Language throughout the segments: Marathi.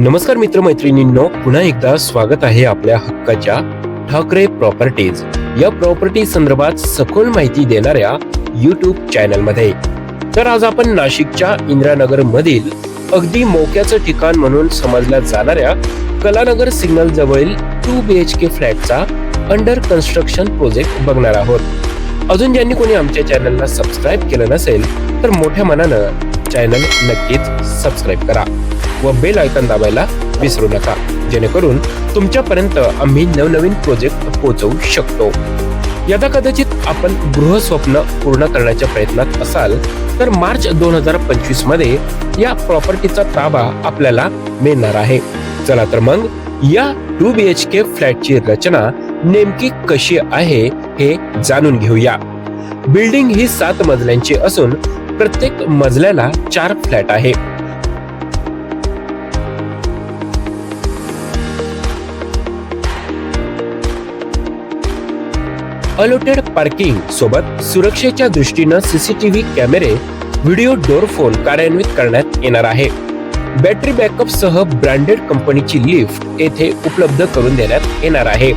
नमस्कार मित्रमैत्रिणींनो पुन्हा एकदा स्वागत आहे आपल्या हक्काच्या ठाकरे प्रॉपर्टीज. या प्रॉपर्टी संदर्भात सखोल माहिती देणाऱ्या युट्यूब चॅनलमध्ये तर आज आपण नाशिकच्या इंदिरानगर मधील अगदी मोक्याचं ठिकाण म्हणून समजल्या जाणाऱ्या कलानगर सिग्नल जवळील टू बी एच के फ्लॅटचा अंडर कन्स्ट्रक्शन प्रोजेक्ट बघणार आहोत. अजून ज्यांनी कोणी आमच्या चॅनलला सबस्क्राईब केलं नसेल तर मोठ्या मनानं चॅनल नक्कीच सबस्क्राईब करा. व बेल आयकन दाबायला विसरू नका. जेणेकरून तुमच्यापर्यंत आम्ही नवनवीन प्रोजेक्ट पोहोचवू शकतो. यदा कदाचित आपण गृहस्वप्न पूर्ण करण्याच्या प्रयत्नात असाल तर मार्च दोन हजार पंचवीसमध्ये या प्रॉपर्टीचा ताबा आपल्याला मिळणार आहे. चला तर मग या टू बी एच के फ्लॅटची रचना नेमकी कशी आहे हे जाणून घेऊया. बिल्डिंग ही सात मजल्यांची असून प्रत्येक मजल्याला चार फ्लॅट आहे. अलोटेड पार्किंग सोबत सुरक्षेच्या दृष्टीनं सीसीटीव्ही कॅमेरे व्हिडिओ डोर फोन कार्यान्वित करण्यात येणार आहे. बॅटरी बॅकअप सह ब्रँडेड कंपनीची लिफ्ट येथे उपलब्ध करून देण्यात येणार आहे.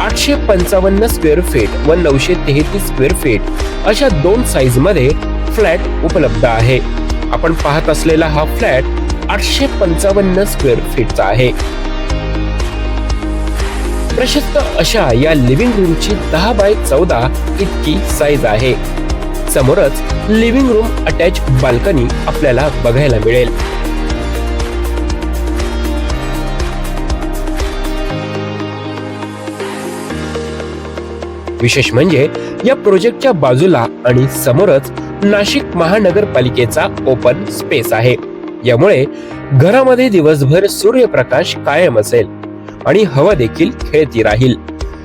आठशे पंचावन्न स्क्वेअर फीट व नऊशे तेहतीस स्क्वेअर फीट अशा दोन साईजमध्ये फ्लॅट उपलब्ध आहे. आपण पाहत असलेला हा फ्लॅट आठशे पंचावन्न स्क्वेअर फीटचा आहे. प्रशस्त अशा या लिव्हिंग रूमची दहा बाय चौदा इतकी साईज आहे. समोरच लिव्हिंग रूम अटॅच बाल्कनी आपल्याला बघायला मिळेल. विशेष म्हणजे या प्रोजेक्टच्या बाजूला आणि समोरच नाशिक महानगरपालिकेचा ओपन स्पेस आहे. यामुळे घरामध्ये दिवसभर सूर्यप्रकाश कायम असेल. आणि हवा देखील खेळती राहील.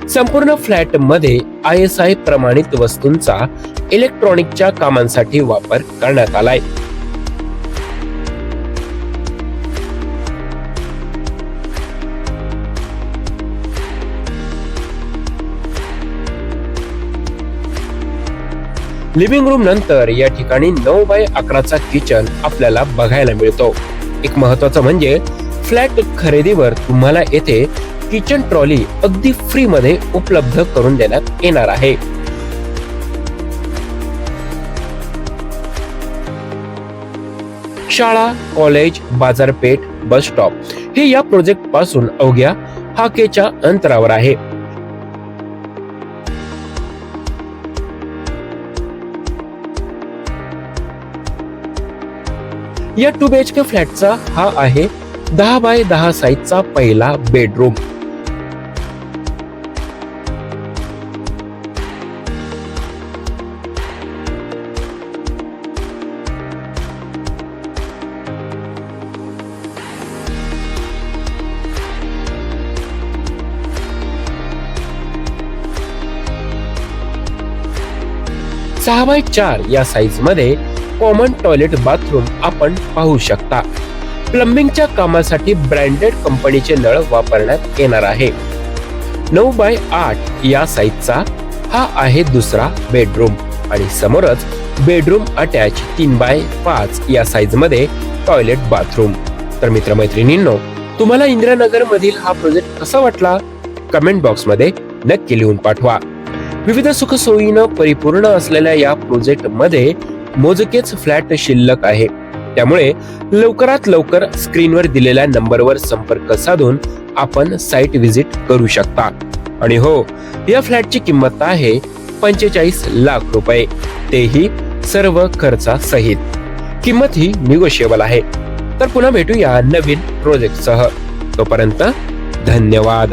संपूर्ण फ्लॅटमध्ये आय एस आय प्रमाणित वस्तूंचा इलेक्ट्रॉनिकच्या कामांसाठी वापर करण्यात आलाय. लिव्हिंग रूम नंतर या ठिकाणी नऊ बाय अकराचा किचन आपल्याला बघायला मिळतो. एक महत्वाचं म्हणजे फ्लॅट खरेदीवर तुम्हाला येथे किचन ट्रॉली अगदी फ्री मध्ये उपलब्ध करून देण्यात येणार आहे. शाळा कॉलेज बाजारपेठ बस स्टॉप हे या प्रोजेक्टपासून अवघ्या हाकेच्या अंतरावर आहे. या टू बी एच के फ्लॅटचा हा आहे दहा बाय दहा साईजचा पहिला बेडरूम सहा बाय चार या साईजमध्ये कॉमन टॉयलेट बाथरूम आपण पाहू शकता. प्लंबिंगच्या कामासाठी ब्रँडेड कंपनीचे नळ वापरण्यात येणार आहे. नऊ बाय आठ या साईजचा हा आहे दुसरा बेडरूम आणि समोरच बेडरूम अटॅच तीन बाय पाच या साईजमध्ये टॉयलेट बाथरूम. तर मित्रमैत्रिणींनो तुम्हाला इंदिरानगर मधील हा प्रोजेक्ट कसा वाटला? कमेंट बॉक्समध्ये नक्की लिहून पाठवा. विविध सुखसोयीनं परिपूर्ण असलेल्या या प्रोजेक्टमध्ये मोजकेच फ्लॅट शिल्लक आहे. त्यामुळे लवकरात लवकर स्क्रीनवर दिलेल्या नंबरवर संपर्क साधून आपण साईट व्हिजिट करू शकता. आणि हो या फ्लॅटची किंमत आहे पंचेचाळीस लाख रुपये. तेही सर्व खर्चा सहित किंमत ही निगोशिएबल आहे. तर पुन्हा भेटूया नवीन प्रोजेक्ट सह तोपर्यंत धन्यवाद.